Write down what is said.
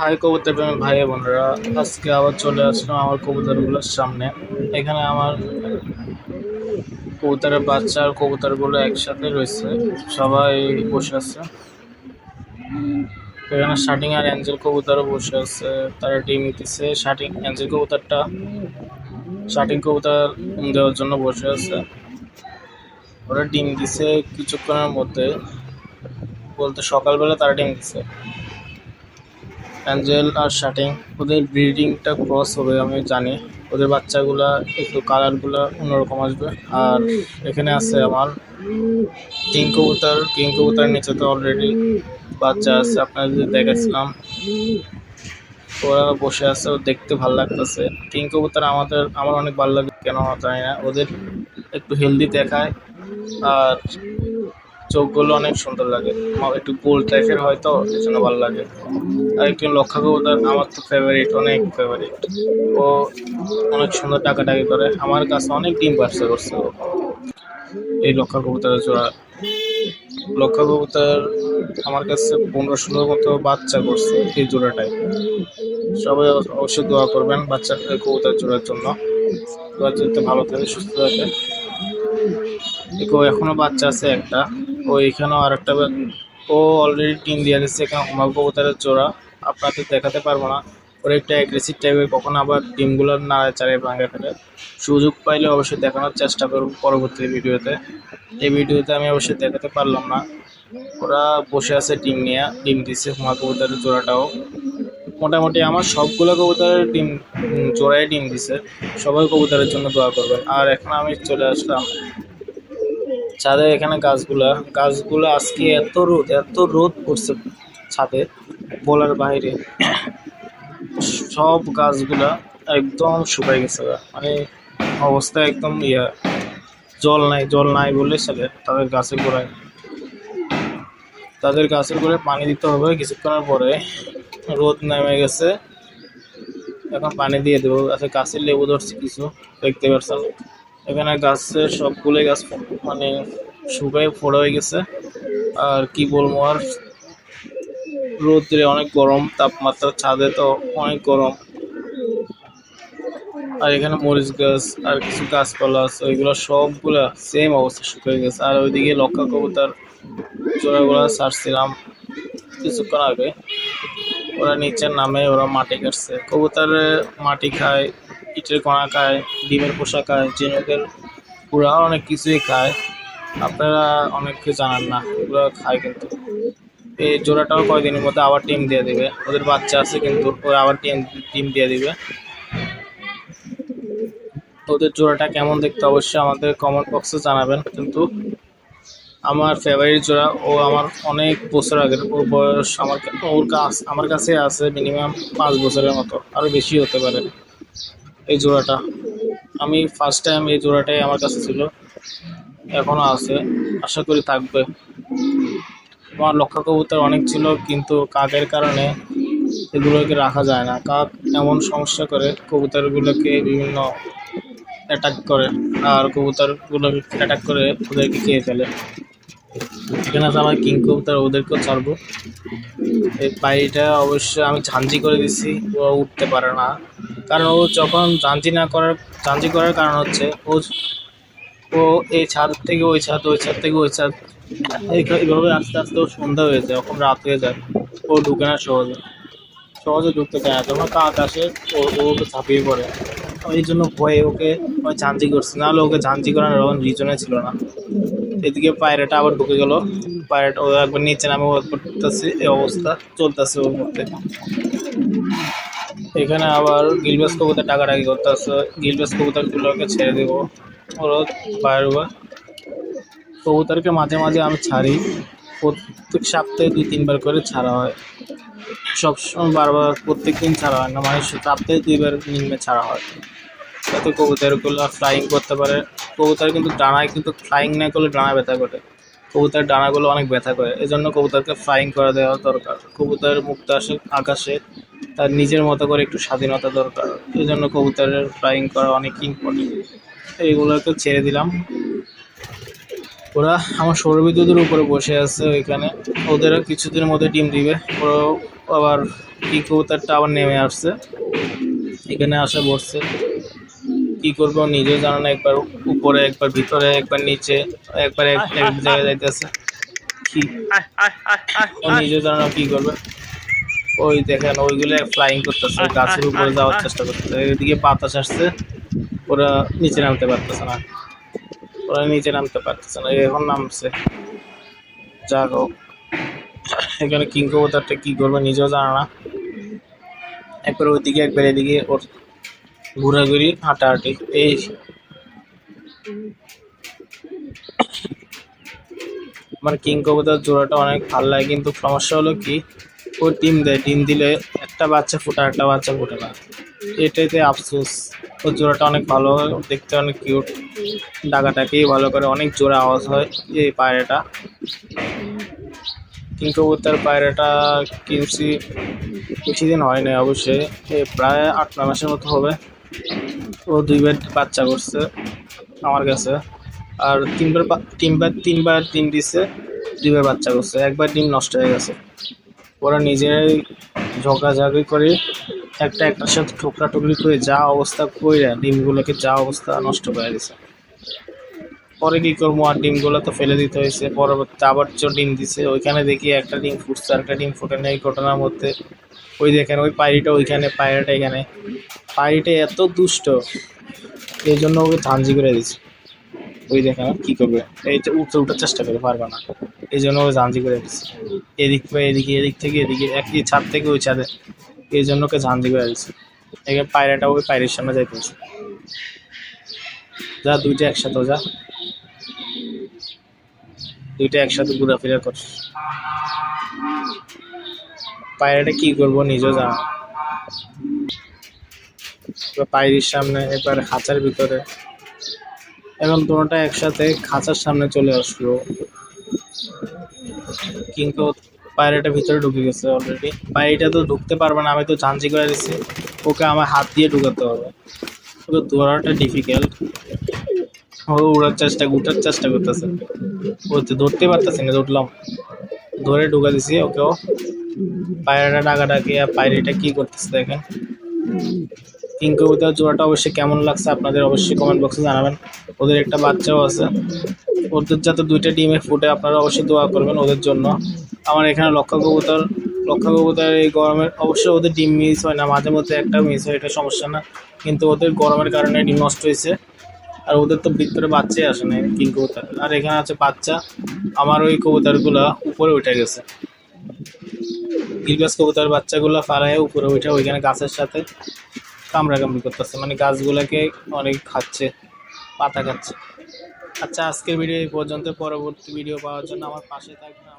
High কবুতর প্রেমী ভাই বোনেরা। আজকে আবার চলে আসলাম আমার কবুতরগুলোর সামনে। এখানে আমার কবুতরের বাচ্চা আর কবুতরগুলো একসাথে রয়েছে। সবাই বসে আছে। এখানে শার্টিং আর অ্যাঞ্জেল কবুতরও বসে আছে। তারা ডিম দিতেছে। শার্টিং অ্যাঞ্জেল কবুতরটা শার্টিং কবুতর দেওয়ার জন্য বসে আছে। ওরা ডিম দিছে কিছুক্ষণের মধ্যে। বলতে সকালবেলা তারা ডিম দিছে। অ্যাঞ্জেল আর শার্টিং, ওদের ব্রিডিংটা ক্রস হবে, আমি জানি। ওদের বাচ্চাগুলা, একটু কালারগুলো অন্যরকম আসবে। আর এখানে আছে আমার কিং কবুতর। কিং কবুতর নিচে তো অলরেডি বাচ্চা আছে আপনাদের যদি দেখাচ্ছিলাম ওরা বসে আছে, ও দেখতে ভালো লাগতেছে। কিং কবুতর আমাদের, আমার অনেক ভালো লাগে, কেন জানি না। ওদের একটু হেলদি দেখায়। আর চোখগুলো অনেক সুন্দর লাগে। একটু গোল টাইপের হয়তো এই জন্য ভালো লাগে। আর একটু লক্ষা কবুতর আমার তো ফেভারিট অনেক ফেভারিট ও অনেক সুন্দর টাকাটাকি করে। আমার কাছে অনেক ডিম পার্সে করছে ও। এই লক্ষা কবুতরের জোড়া। লক্ষা কবুতর আমার কাছে পনেরো ষোলোর মতো বাচ্চা করছে এই জোড়াটাই। সবাই অবশ্যই দোয়া করবেন বাচ্চা কবুতর জোড়ার জন্য। দোয়া যাতে ভালো থাকে, সুস্থ থাকে। এখনও বাচ্চা আছে একটা। ও এখানেও আর একটা ও অলরেডি টিম দিয়ে দিচ্ছে এখানে হুমাক কবুতরের জোড়া। আপনাদের দেখাতে পারব না। ওরা একটা অ্যাগ্রেসিভ টাইপের কখন আবার ডিমগুলো নাড়া চাড়ে ভাঙে ফেলে। সুযোগ পাইলে অবশ্যই দেখানোর চেষ্টা করব পরবর্তী ভিডিওতে। এই ভিডিওতে আমি অবশ্যই দেখাতে পারলাম না। ওরা বসে আছে ডিম নিয়ে, ডিম দিচ্ছে হুমা কবুতরের জোড়াটাও। মোটামুটি আমার সবগুলো কবুতরের ডিম জোড়ায় ডিম দিছে। সবাই কবুতরের জন্য দোয়া করবেন। আর এখন আমি চলে আসলাম ছাদে এখানে গাছগুলা, গাছগুলো আজকে এত রোদ এত রোদ পড়ছে ছাদে, বলার বাইরে। সব গাছগুলা একদম শুকাই গেছে মানে অবস্থা একদম ইয়া, জল নাই জল নাই বললে চলে তাদের গাছের গোড়ায়। তাদের গাছের গোড়ায় পানি দিতে হবে কিছুক্ষণের পরে রোদ নেমে গেছে। এখন পানি দিয়ে দেবো। আচ্ছা গাছের লেবু ধরছে কিছু, দেখতে পাচ্ছেন এখানে গাছের সবগুলোই গাছ মানে শুকায়, ফোড়া হয়ে গেছে। আর কি বলব আর? রোদ্রে অনেক গরম, তাপমাত্রা ছাদে তো অনেক গরম। আর এখানে মরিচ গাছ, আর কিছু গাছপালা আছে ওইগুলো সবগুলা সেম অবস্থা, শুকিয়ে গেছে। আর ওইদিকে লক্ষা কবুতর জোড়াগুলা ছাড়ছিলাম কিছুক্ষণ আগে। ওরা নিচের নামে ওরা মাটি কাটছে। কবুতরে মাটি খায় ইটের কণা খায়, ডিমের পোষা খায় ঝিনুকের পুরা অনেক কিছুই খায়। আপনারা অনেকে জানান না এগুলো খায় কিন্তু। এই জোড়াটাও কয়দিনের মধ্যে আবার টিম দিয়ে দেবে। ওদের বাচ্চা আছে কিন্তু, ওরা আবার টিম টিম দিয়ে দিবে। ওদের জোড়াটা কেমন দেখতে অবশ্যই আমাদের কমেন্ট বক্সে জানাবেন। কিন্তু আমার ফেভারিট জোড়া, ও আমার অনেক বছর আগের ওর বয়স আমার ওর কাছ, আমার কাছে আছে মিনিমাম পাঁচ বছরের মতো আরও বেশি হতে পারে। এই জোড়াটা। আমি ফার্স্ট টাইম এই জোড়াটাই আমার কাছে ছিল। এখনও আছে। আশা করি থাকবে। আমার লক্ষা কবুতর অনেক ছিল, কিন্তু কাকের কারণে এগুলোকে রাখা যায় না। কাক এমন সমস্যা করে, কবুতরগুলোকে বিভিন্ন অ্যাটাক করে আর কবুতরগুলোকে অ্যাটাক করে ওদেরকে খেয়ে ফেলে। এখানে আছে আমার কিং কবুতর, ওদেরকেও ছাড়বো। এই পাইটা অবশ্যই আমি ঝাঞ্জি করে দিছি, ও উঠতে পারে না। কারণ ও যখন ঝাঞ্জি না করার ঝাঞ্জি করার কারণ হচ্ছে ও ও এই ছাদ থেকে ওই ছাদ ওই ছাদ থেকে ওই ছাদ, এই- এইভাবে আস্তে আস্তে ও সন্ধ্যা হয়ে যায়, এখন রাত হয়ে যায়, ও ঢুকে না সহজে। সহজে ঢুকতে চায় না, যখন কাক আসে, ও ওকে ছাপিয়ে পড়ে। এই জন্য ভয়ে ওকে ঝাঞ্জি করছি। নাহলে ওকে ঝাঞ্জি করানোর এরকম রিজনে ছিল না। এদিকে পায়রাটা আবার ঢুকে গেল। পায়রাটা ও একবার নিচে নামে করতেছে এই অবস্থা চলতেছে ওর মধ্যে। এখানে আবার গিলবাস কবুতর টাকাটাকি করতেছে গিলবাস কবুতরগুলোকে ছেড়ে দেবো। ওরা বাইরে কবুতরকে মাঝে মাঝে আমি ছাড়ি। প্রত্যেক সপ্তাহে দুই, তিনবার করে ছাড়া হয়। সবসময় বারবার প্রত্যেক দিন ছাড়া হয় না মানে সপ্তাহে দুইবার নিম্নে ছাড়া হয়। যাতে কবুতরগুলো ফ্লাইং করতে পারে। কবুতর কিন্তু ডানায় কিন্তু ফ্লাইং না করলে ডানা ব্যথা করে। কবুতরের ডানাগুলো অনেক ব্যথা করে। এই জন্য কবুতরকে ফ্লাইং করে দেওয়া দরকার। কবুতর মুক্ত আসে আকাশে, তার নিজের মতো করে একটু স্বাধীনতা দরকার। এই জন্য কবুতরের ফ্লাইং করা অনেক ইম্পর্টেন্ট এইগুলোকে ছেড়ে দিলাম। ওরা আমার সৌরবিদ্যুতের উপরে বসে আছে ওইখানে। ওদেরও কিছুদিনের মধ্যে ডিম দিবে। ওরাও আবার কি কবুতরটা আবার নেমে আসছে। এখানে আসে বসছে। কি করব, নিজেও জানা না, একবার উপরে, একবার ভিতরে, একবার নিচে, একবার এক এক জায়গায় যাইতেছে। কি? ও জানো না কি করবে। ওই দেখেন, ওইগুলো ফ্লাইং করতেছে, গাছের উপরে যাওয়ার চেষ্টা করতেছে। এদিকে বাতাস আসছে, ওরা নিচে নামতে পারতেছে না। ওরা নিচে নামতে পারতেছে না এখন নামছে। যা হোক, এখানে কিং কবুতরটা কি করবে নিজেও জানা না। একবার ওইদিকে, একবার এদিকে, ওর ঘোরাঘুরি হাঁটাহাঁটি, এই আমার কিং কবুতর জোড়াটা অনেক ভালো লাগে, কিন্তু সমস্যা হলো কি, ও ডিম দেয়, ডিম দিলে একটা বাচ্চা ফোটা, একটা বাচ্চা ফোটে না। এটাইতে আফসোস ও জোড়াটা অনেক ভালো, দেখতে অনেক কিউট ডাকাটাকেই ভালো করে, অনেক জোরে আওয়াজ হয় এই পায়রাটা। কিং কবুতর পায়রাটা কিনছি বেশি দিন হয় নাই অবশ্যই প্রায় আট নয় মাসের মতো হবে। ও দুইবার বাচ্চা করছে আমার কাছে। আর তিনবার তিনবার তিনবার ডিম দিছে দুইবার বাচ্চা করছে। একবার ডিম নষ্ট হয়ে গেছে। ওরা নিজেরাই ঝগাঝাগি করে একটা একটার সাথে ঠোকরা টুকরি করে যা অবস্থা কইরা ডিমগুলোকে যা অবস্থা নষ্ট করে দিছে। পরে কি করব? আর ডিমগুলো তো ফেলে দিতে হয়েছে। পরবর্তী আবার যে ডিম দিছে। ওইখানে দেখি একটা ডিম ফুটছে একটা ডিম ফুটে নেই ঘটনার মধ্যে। ওই দেখেন, ওই পায়রিটা ওইখানে, পায়রাটা এখানে। পায়রিটা এত দুষ্ট এই জন্য ওকে ধানজি করে দিচ্ছে ওই দেখেন কি করবে? এই উঠতে উঠার চেষ্টা করে পারবে না। এই জন্য ওকে ঝাঞ্জি করে দিচ্ছে এদিক থেকে, এদিকে এদিক থেকে, এদিকে একই ছাদ থেকে ওই ছাদে। এই জন্য ওকে ঝাঞ্জি করে দিচ্ছে এখানে পায়রাটা ওই পায়রের সামনে যাইতেছে যা, দুইটা একসাথে, যা। দুইটা একসাথে ঘোরাফেরা কর। পায়রাটা কি করব নিজেও জানো পায়রির সামনে, এবার খাঁচার ভিতরে। এখন দুটোটা একসাথে খাঁচার সামনে চলে আসলো। কিন্তু পায়রাটা ভিতরে ঢুকে গেছে অলরেডি পায়রিটা তো ঢুকতে পারবে না, আমি তো ঝাঞ্ঝি করে দিচ্ছি ওকে আমার হাত দিয়ে ঢুকাতে হবে। ওকে ধরাটা ডিফিকাল্ট ও উড়ার চেষ্টা, উঠার চেষ্টা করতেছে। ও তো ধরতে পারতেছে না উঠলাম ধরে ঢুকা দিছি ওকেও। পায়রাটা ডাকাডাকি, আর পায়রিটা কি করতেছে দেখেন। কিং কবুতর জোড়াটা অবশ্যই কেমন লাগছে আপনাদের অবশ্যই কমেন্ট বক্সে জানাবেন। ওদের একটা বাচ্চাও আছে। ওদের যাতে দুইটা ডিমে ফুটে, আপনারা অবশ্যই দোয়া করবেন ওদের জন্য। আমার এখানে লক্ষা কবুতর লক্ষা কবুতর এই গরমের অবশ্যই ওদের ডিম মিস হয় না। মাঝে মধ্যে একটা মিস হয়, এটা সমস্যা না। কিন্তু ওদের গরমের কারণে ডিম নষ্ট হয়েছে। আর ওদের তো ভিতরে বাচ্চাই আসে না কিং কবুতর। আর এখানে আছে বাচ্চা, আমার ওই কবুতরগুলা উপরে উঠে গেছে। গিলগাছ কবুতর বাচ্চাগুলো ফালায় উপরে উঠে ওইখানে গাছের সাথে কামড়া কামড়ি করতেছে। মানে গাছগুলাকে অনেক খাচ্ছে, পাতা খাচ্ছে। আচ্ছা আজকের ভিডিও এই পর্যন্ত। পরবর্তী ভিডিও পাওয়ার জন্য আমার পাশে আমার